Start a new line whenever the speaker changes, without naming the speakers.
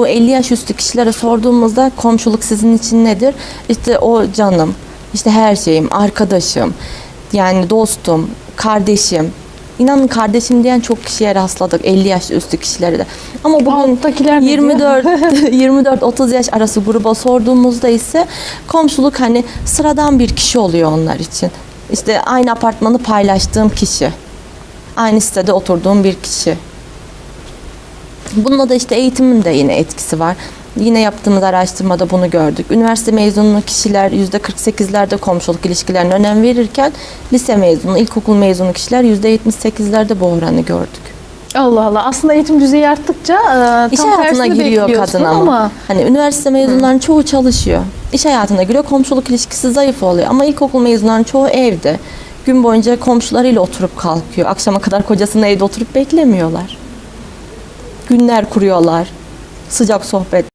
bu 50 yaş üstü kişilere sorduğumuzda komşuluk sizin için nedir? İşte o canım, işte her şeyim, arkadaşım, yani dostum, kardeşim. İnanın kardeşim diyen çok kişiye rastladık 50 yaş üstü kişilere de. Ama bugün
Alttakiler ne diyor?
24 24 30 yaş arası gruba sorduğumuzda ise komşuluk hani sıradan bir kişi oluyor onlar için. İşte aynı apartmanı paylaştığım kişi. Aynı sitede oturduğum bir kişi. Bununla da işte eğitimin de yine etkisi var. Yine yaptığımız araştırmada bunu gördük. Üniversite mezunu kişiler %48'lerde komşuluk ilişkilerine önem verirken lise mezunu, ilkokul mezunu kişiler %78'lerde bu oranı gördük.
Allah Allah. Aslında eğitim düzeyi arttıkça e,
İş
tam
hayatına giriyor kadın ama.
ama.
Hani üniversite mezunlarının çoğu çalışıyor. İş hayatına giriyor. Komşuluk ilişkisi zayıf oluyor. Ama ilkokul mezunlarının çoğu evde. Gün boyunca komşularıyla oturup kalkıyor. Akşama kadar kocasının evde oturup beklemiyorlar. Günler kuruyorlar. Sıcak sohbet.